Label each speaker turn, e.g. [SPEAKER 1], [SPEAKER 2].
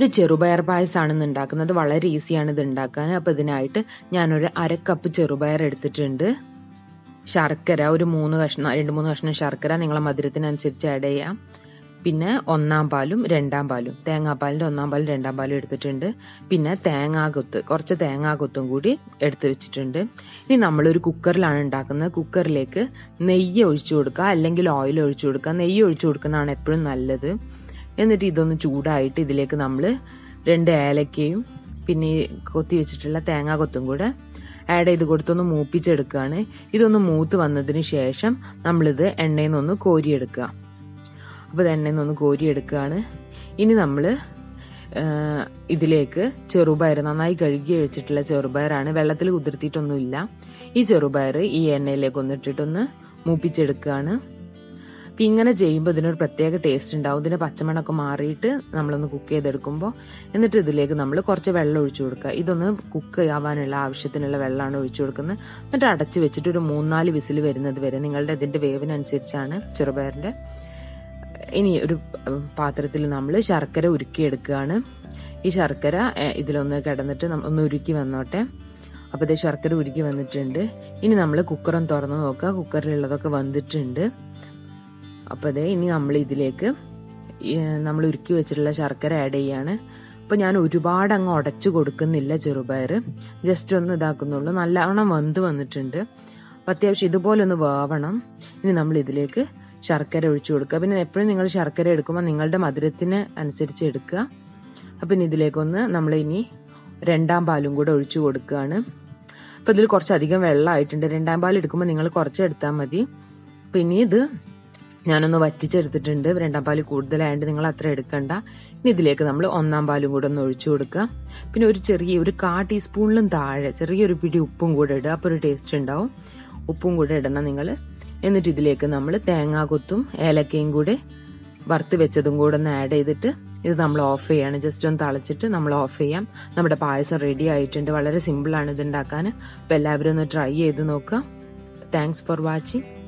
[SPEAKER 1] ഒരു ചെറുപയർ പായസമാണ് ഉണ്ടാക്കുന്നത്. വളരെ ഈസിയാണ് ഇത് ഉണ്ടാക്കാൻ. അപ്പോൾ ഇതിനായിട്ട് ഞാനൊരു അര കപ്പ് ചെറുപയർ എടുത്തിട്ടുണ്ട്. ശർക്കര ഒരു മൂന്ന് കഷ്ണം രണ്ട് മൂന്ന് കഷ്ണം ശർക്കര നിങ്ങളെ മധുരത്തിനനുസരിച്ച് ആഡ് ചെയ്യാം. പിന്നെ ഒന്നാം പാലും രണ്ടാം പാലും. തേങ്ങാപ്പാലിന്റെ ഒന്നാം പാലും രണ്ടാം പാലും എടുത്തിട്ടുണ്ട്. പിന്നെ തേങ്ങാകൊത്ത് കുറച്ച് തേങ്ങാകൊത്തും കൂടി എടുത്തു വെച്ചിട്ടുണ്ട്. ഇനി നമ്മളൊരു കുക്കറിലാണ് ഉണ്ടാക്കുന്നത്. കുക്കറിലേക്ക് നെയ്യ് ഒഴിച്ചു കൊടുക്കുക അല്ലെങ്കിൽ ഓയിൽ ഒഴിച്ചു കൊടുക്കുക. നെയ്യ് ഒഴിച്ചു കൊടുക്കുന്നതാണ് എപ്പോഴും നല്ലത്. എന്നിട്ട് ഇതൊന്ന് ചൂടായിട്ട് ഇതിലേക്ക് നമ്മൾ രണ്ട് ഏലക്കയും പിന്നെ കൊത്തി വെച്ചിട്ടുള്ള തേങ്ങാ കൊത്തും കൂടെ ആഡ് ചെയ്ത് കൊടുത്തൊന്ന് മൂപ്പിച്ചെടുക്കുകയാണ് ഇതൊന്ന് മൂത്ത് വന്നതിന് ശേഷം നമ്മളിത് എണ്ണയിൽ നിന്നൊന്ന് കോരിയെടുക്കുക. അപ്പോൾ ഇത് എണ്ണയിൽ നിന്നൊന്ന് കോരിയെടുക്കുകയാണ്. ഇനി നമ്മൾ ഇതിലേക്ക് ചെറുപയർ നന്നായി കഴുകി വെച്ചിട്ടുള്ള ചെറുപയറാണ്. വെള്ളത്തിൽ കുതിർത്തിയിട്ടൊന്നുമില്ല. ഈ ചെറുപയർ ഈ എണ്ണയിലേക്ക് ഒന്നിട്ടിട്ടൊന്ന് മൂപ്പിച്ചെടുക്കുകയാണ്. അപ്പം ഇങ്ങനെ ചെയ്യുമ്പോൾ ഇതിനൊരു പ്രത്യേക ടേസ്റ്റ് ഉണ്ടാവും. ഇതിന് പച്ചമണമൊക്കെ മാറിയിട്ട് നമ്മളൊന്ന് കുക്ക് ചെയ്തെടുക്കുമ്പോൾ എന്നിട്ട് ഇതിലേക്ക് നമ്മൾ കുറച്ച് വെള്ളം ഒഴിച്ചു കൊടുക്കുക. ഇതൊന്ന് കുക്ക് ആവാനുള്ള ആവശ്യത്തിനുള്ള വെള്ളമാണ് ഒഴിച്ചു കൊടുക്കുന്നത്. എന്നിട്ട് അടച്ച് വെച്ചിട്ട് ഒരു മൂന്നാൽ വിസിൽ വരുന്നത് വരെ നിങ്ങളുടെ ഇതിന്റെ വേവിനനുസരിച്ചാണ് ചെറുപയറിന്റെ ഇനി ഒരു പാത്രത്തിൽ നമ്മൾ ശർക്കര ഉരുക്കിയെടുക്കുകയാണ്. ഈ ശർക്കര ഇതിലൊന്ന് കിടന്നിട്ട് ഒന്ന് ഉരുക്കി വന്നോട്ടെ. അപ്പോൾ ശർക്കര ഉരുക്കി വന്നിട്ടുണ്ട്. ഇനി നമ്മൾ കുക്കറും തുറന്ന് നോക്കുക. കുക്കറിലുള്ളതൊക്കെ വന്നിട്ടുണ്ട്. അപ്പോൾ അതേ ഇനി നമ്മൾ ഇതിലേക്ക് നമ്മൾ ഉരുക്കി വെച്ചിട്ടുള്ള ശർക്കര ആഡ് ചെയ്യാണ്. അപ്പോൾ ഞാൻ ഒരുപാട് അങ്ങ് ഉടച്ചു കൊടുക്കുന്നില്ല ചെറുപയർ ജസ്റ്റ് ഒന്ന് ഇതാക്കുന്നുള്ളൂ. നല്ലവണ്ണം വെന്ത് വന്നിട്ടുണ്ട്. അപ്പോൾ അത്യാവശ്യം ഇതുപോലെ ഒന്ന് വേവണം. ഇനി നമ്മൾ ഇതിലേക്ക് ശർക്കര ഒഴിച്ചു കൊടുക്കുക. പിന്നെ എപ്പോഴും നിങ്ങൾ ശർക്കര എടുക്കുമ്പോൾ നിങ്ങളുടെ മധുരത്തിന് അനുസരിച്ച് എടുക്കുക. അപ്പം ഇനി ഇതിലേക്കൊന്ന് നമ്മൾ ഇനി രണ്ടാം പാലും കൂടെ ഒഴിച്ചു കൊടുക്കുകയാണ്. അപ്പോൾ ഇതിൽ കുറച്ചധികം വെള്ളമായിട്ടുണ്ട്. രണ്ടാം പാൽ എടുക്കുമ്പോൾ നിങ്ങൾ കുറച്ച് എടുത്താൽ മതി. പിന്നെ ഇത് ഞാനൊന്ന് വറ്റിച്ചെടുത്തിട്ടുണ്ട്. രണ്ടാം പാൽ കൂടുതലായതുകൊണ്ട് നിങ്ങൾ അത്ര എടുക്കണ്ട. ഇനി ഇതിലേക്ക് നമ്മൾ ഒന്നാം പാലും കൂടെ ഒന്ന് ഒഴിച്ചു കൊടുക്കുക. പിന്നെ ഒരു ചെറിയ ഒരു കാ ടീസ്പൂണിലും താഴെ ചെറിയൊരു പിടി ഉപ്പും കൂടെ ഇടുക. അപ്പോൾ ഒരു ടേസ്റ്റ് ഉണ്ടാവും. ഉപ്പും കൂടെ ഇടണം നിങ്ങൾ എന്നിട്ട് ഇതിലേക്ക് നമ്മൾ തേങ്ങാകൊത്തും ഏലക്കയും കൂടെ വറുത്ത് വെച്ചതും കൂടെ ഒന്ന് ആഡ് ചെയ്തിട്ട് ഇത് നമ്മൾ ഓഫ് ചെയ്യാണ്. ജസ്റ്റ് ഒന്ന് തളച്ചിട്ട് നമ്മൾ ഓഫ് ചെയ്യാം. നമ്മുടെ പായസം റെഡി ആയിട്ടുണ്ട്. വളരെ സിമ്പിളാണ് ഇത് ഉണ്ടാക്കാൻ. അപ്പോൾ എല്ലാവരും ഒന്ന് ട്രൈ ചെയ്ത് നോക്കുക. Thanks for watching